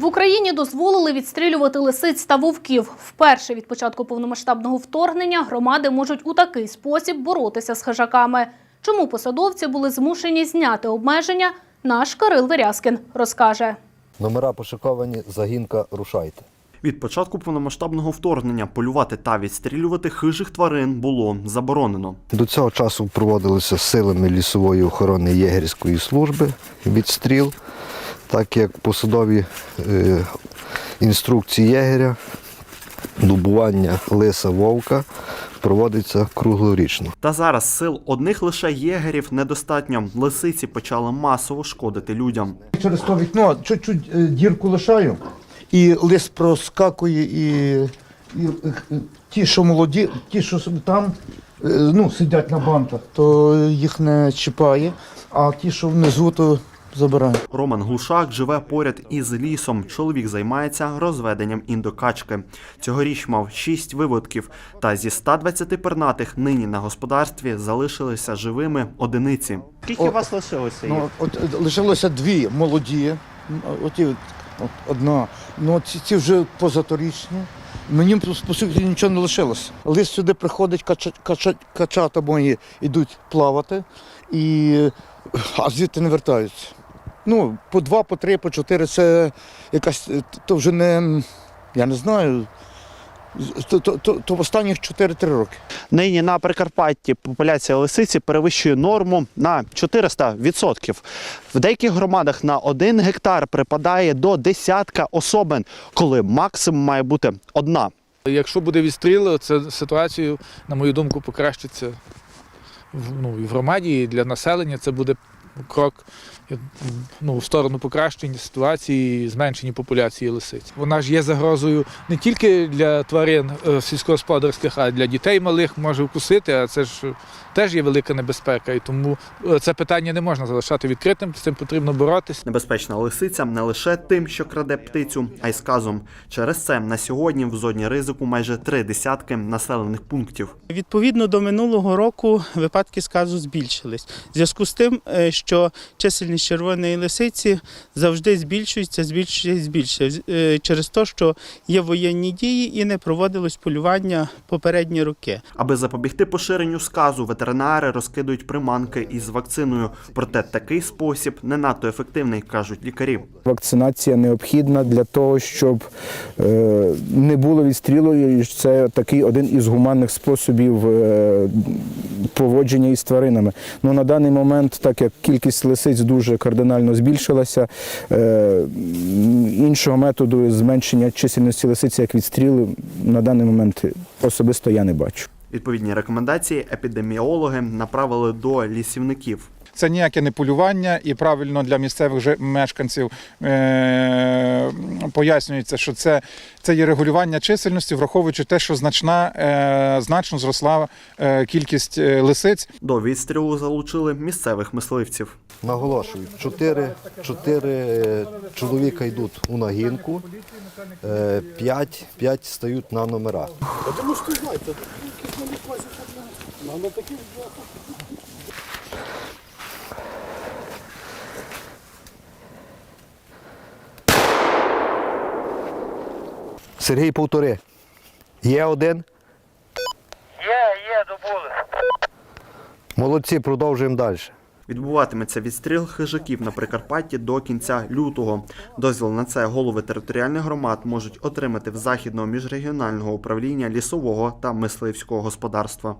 В Україні дозволили відстрілювати лисиць та вовків. Вперше від початку повномасштабного вторгнення громади можуть у такий спосіб боротися з хижаками. Чому посадовці були змушені зняти обмеження, наш Кирил Верязкін розкаже. Номера пошиковані, загінка рушайте. Від початку повномасштабного вторгнення полювати та відстрілювати хижих тварин було заборонено. До цього часу проводилися силами лісової охорони єгерської служби відстріл, так як посадові е, інструкції єгеря, дубування лиса вовка проводиться круглорічно. Та зараз сил одних лише єгерів недостатньо. Лисиці почали масово шкодити людям. Через то вікно чуть-чуть е, дірку лишаю, і лист проскакує, і, і е, ті, що молоді, ті, що там ну, сидять на банках, то їх не чіпає, а ті, що внизу, то забирає. Роман Глушак живе поряд із лісом. Чоловік займається розведенням індокачки. Цьогоріч мав шість виводків, та зі 120 пернатих нині на господарстві залишилися живими одиниці. Скільки О, вас лишилося? Ну, от е, лишилося дві молоді, оті, от, от одна. Ну, ці, ці вже позаторічні. Мені по суті нічого не лишилося. Лист сюди приходить, кача, кача, качата мої йдуть плавати, і, а звідти не вертаються. Ну, по два, по три, по чотири це якась, е, то вже не, я не знаю, то, то, то, то останніх 4-3 роки. Нині на Прикарпатті популяція лисиці перевищує норму на 400%. В деяких громадах на один гектар припадає до десятка особин, коли максимум має бути одна. Якщо буде відстріл, це ситуацію, на мою думку, покращиться в, ну, і в громаді, і для населення це буде крок ну, в сторону покращення ситуації і зменшення популяції лисиць. Вона ж є загрозою не тільки для тварин е, сільськогосподарських, а й для дітей малих може вкусити, а це ж теж є велика небезпека. І тому е, це питання не можна залишати відкритим, з цим потрібно боротися. Небезпечна лисиця не лише тим, що краде птицю, а й сказом. Через це на сьогодні в зоні ризику майже три десятки населених пунктів. Відповідно до минулого року випадки сказу збільшились. В зв'язку з тим, е, що чисельність червоної лисиці завжди збільшується, збільшується, збільшується е, через те, що є воєнні дії і не проводилось полювання попередні роки. Аби запобігти поширенню сказу, ветеринари розкидують приманки із вакциною. Проте такий спосіб не надто ефективний, кажуть лікарі. Вакцинація необхідна для того, щоб е, не було відстрілу. Це такий один із гуманних способів е, поводження із тваринами. Ну, на даний момент, так як кількість лисиць дуже кардинально збільшилася, е, іншого методу зменшення чисельності лисиць, як відстріли, на даний момент особисто я не бачу. Відповідні рекомендації епідеміологи направили до лісівників. Це ніяке не полювання, і правильно для місцевих же мешканців е- пояснюється, що це, це є регулювання чисельності, враховуючи те, що значна, е- значно зросла е- кількість е, лисиць. До відстрілу залучили місцевих мисливців. Наголошую, чотири, чотири е, чоловіка йдуть у нагінку, е, п'ять, п'ять стають на номера. Сергій, повтори. Є один? Є, є, добули. Молодці, продовжуємо далі. Відбуватиметься відстріл хижаків на Прикарпатті до кінця лютого. Дозвіл на це голови територіальних громад можуть отримати в західного міжрегіонального управління лісового та мисливського господарства.